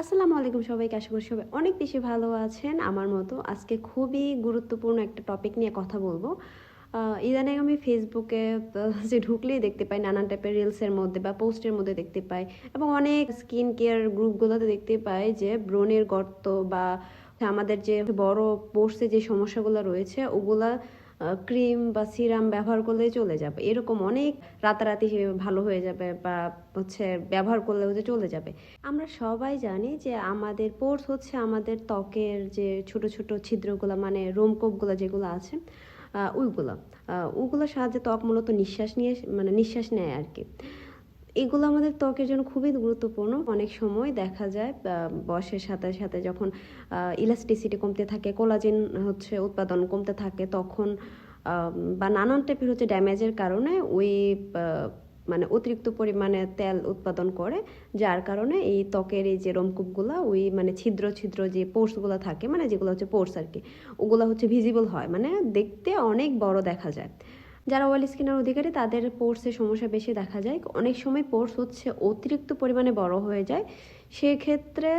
আসসালামু আলাইকুম সবাইকে, আশা করি সবাই অনেক বেশি ভালো আছেন। আমার মতো আজকে খুবই গুরুত্বপূর্ণ একটা টপিক নিয়ে কথা বলব। ইদানিং আমি ফেসবুকে যে ঢুকলেই দেখতে পাই, নানান টাইপের রিলসের মধ্যে বা পোস্টের মধ্যে দেখতে পাই এবং অনেক স্কিন কেয়ার গ্রুপগুলোতে দেখতে পাই যে ব্রণের গর্ত বা আমাদের যে বড় পোস্টে যে সমস্যাগুলো রয়েছে, ওগুলা ক্রিম বা সিরাম ব্যবহার করলেই চলে যাবে। এরকম অনেক রাতারাতি ভালো হয়ে যাবে বা হচ্ছে ব্যবহার করলেও যে চলে যাবে। আমরা সবাই জানি যে আমাদের পোর্স হচ্ছে আমাদের ত্বকের যে ছোট ছোট ছিদ্রগুলো মানে রোমকোপগুলো যেগুলো আছে ওইগুলো। ওগুলোর সাহায্যে ত্বক মূলত নিঃশ্বাস নিয়ে মানে নিঃশ্বাস নেয় আর কি। এগুলো আমাদের ত্বকের জন্য খুবই গুরুত্বপূর্ণ। অনেক সময় দেখা যায় বয়সের সাথে সাথে যখন ইলাস্টিসিটি কমতে থাকে কোলাজেন হচ্ছে উৎপাদন কমতে থাকে, তখন বা নানান টাইপের হচ্ছে ড্যামেজের কারণে ওই মানে অতিরিক্ত পরিমাণে তেল উৎপাদন করে, যার কারণে এই ত্বকের এই যে রোমকূপগুলো, ওই মানে ছিদ্র ছিদ্র যে পোর্সগুলো থাকে মানে যেগুলো হচ্ছে পোর্স আর কি, ওগুলো হচ্ছে ভিজিবল হয়। মানে দেখতে অনেক বড় দেখা যায়। যারা অয়েল স্কিনের অধিকারী, তাদের পোর্সের সমস্যা বেশি দেখা যায়। অনেক সময় পোর্স হচ্ছে অতিরিক্ত পরিমাণে বড় হয়ে যায়। সেক্ষেত্রে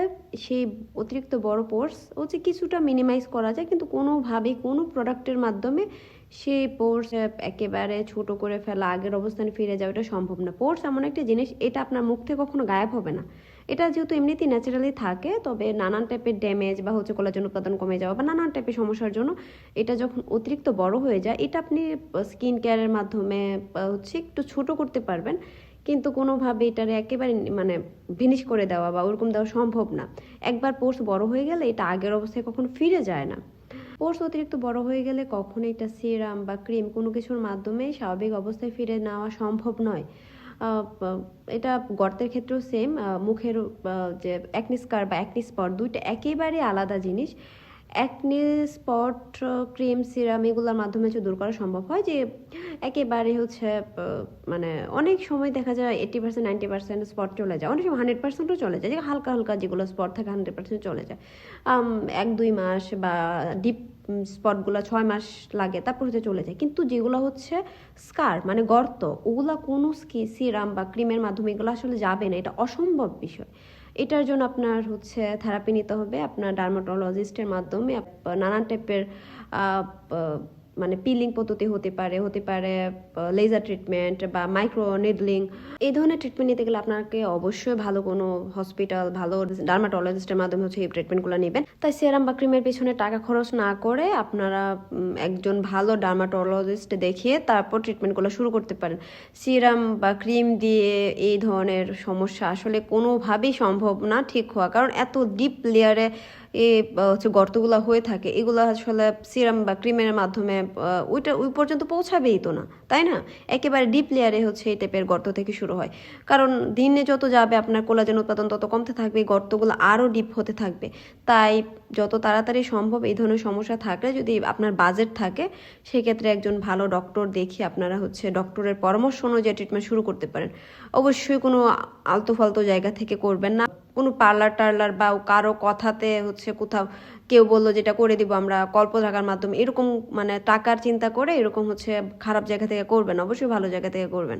সেই অতিরিক্ত বড় পোর্স হচ্ছে কিছুটা মিনিমাইজ করা যায়, কিন্তু কোনোভাবেই কোনো প্রোডাক্টের মাধ্যমে সেই পোর্স একেবারে ছোট করে ফেলা, আগের অবস্থানে ফিরে যাওয়া এটা সম্ভব না। পোর্স এমন একটা জিনিস, এটা আপনার মুখ থেকে কখনো গায়েব হবে না। এটা যেহেতু এমনিতেই ন্যাচারালি থাকে, তবে নানান টাইপের ড্যামেজ বা হচ্ছে কোলাজেন উৎপাদন কমে যাওয়া বা নানান টাইপের সমস্যার জন্য এটা যখন অতিরিক্ত বড় হয়ে যায়, এটা আপনি স্কিন কেয়ারের মাধ্যমে হচ্ছে একটু ছোট করতে পারবেন। কিন্তু কোনোভাবে এটারে একেবারে মানে ফিনিশ করে দেওয়া বা ওরকম দেওয়া সম্ভব না। একবার পোর্স বড় হয়ে গেলে এটা আগের অবস্থায় কখনো ফিরে যায় না। পোর্স অতিরিক্ত বড় হয়ে গেলে কখনো এটা সিরাম বা ক্রিম কোনো কিছুর মাধ্যমে স্বাভাবিক অবস্থায় ফিরে নেওয়া সম্ভব নয়। এটা গর্তের ক্ষেত্রেও সেম মুখের যে অ্যাকনি স্কার বা অ্যাকনি স্পট দুইটা একেবারে আলাদা জিনিস। অ্যাকনি স্পট ক্রিম সিরাম এগুলোর মাধ্যমে হচ্ছে দূর করা সম্ভব হয় যে একেবারে হচ্ছে মানে অনেক সময় দেখা যায় eighty percent ninety percent spot চলে যায়। অনেক সময় হান্ড্রেড পার্সেন্টও চলে যায়। যে হালকা হালকা যেগুলো স্পট থাকে হান্ড্রেড পার্সেন্ট চলে যায়। এক, দুই মাস বা ডিপ স্পটগুলো ছয় মাস লাগে, তারপর হচ্ছে চলে যায়। কিন্তু যেগুলো হচ্ছে স্কার মানে গর্ত, ওগুলা কোনো সিরাম বা ক্রিমের মাধ্যমে এগুলো আসলে যাবে না, এটা অসম্ভব বিষয়। এটার জন্য আপনার হচ্ছে থেরাপি নিতে হবে, আপনার ডার্মাটোলজিস্টের মাধ্যমে নানান টাইপের মানে পিলিং পদ্ধতি হতে পারে হতে পারে লেজার ট্রিটমেন্ট বা মাইক্রো নিডলিং এই ধরনের ট্রিটমেন্ট নিতে গেলে আপনাকে অবশ্যই ভালো কোনো হসপিটাল ভালো ডার্মাটোলজিস্টের মাধ্যমে হচ্ছে এই ট্রিটমেন্টগুলো নেবেন। তাই সেরাম বা ক্রিমের পেছনে টাকা খরচ না করে আপনারা একজন ভালো ডার্মাটোলজিস্ট দেখিয়ে তারপর ট্রিটমেন্টগুলো শুরু করতে পারেন। সিরাম বা ক্রিম দিয়ে এই ধরনের সমস্যা আসলে কোনোভাবেই সম্ভব না ঠিক হওয়া। কারণ এত ডিপ লেয়ারে এই হচ্ছে গর্তগুলো হয়ে থাকে, এগুলো আসলে সিরাম বা ক্রিমের মাধ্যমে ওইটা ওই পর্যন্ত পৌঁছাবেই তো না, তাই না? একেবারে ডিপ লেয়ারে হচ্ছে এই টাইপের গর্ত থেকে শুরু হয়। কারণ দিনে যত যাবে আপনার কোলাজেন উৎপাদন তত কমতে থাকবে গর্তগুলো আরও ডিপ হতে থাকবে। তাই যত তাড়াতাড়ি সম্ভব এই ধরনের সমস্যা থাকলে যদি আপনার বাজেট থাকে, সেক্ষেত্রে একজন ভালো ডক্টর দেখিয়ে আপনারা হচ্ছে ডক্টরের পরামর্শ অনুযায়ী ট্রিটমেন্ট শুরু করতে পারেন। অবশ্যই কোনো আলতু ফালতু জায়গা থেকে করবেন না। কোনো পার্লার টার্লার বা কারও কথাতে হচ্ছে কোথাও কেউ বলল যেটা করে দিব আমরা কল্প থাকার মাধ্যমে, এরকম মানে টাকার চিন্তা করে এরকম হচ্ছে খারাপ জায়গা থেকে করবেন, অবশ্যই ভালো জায়গা থেকে করবেন।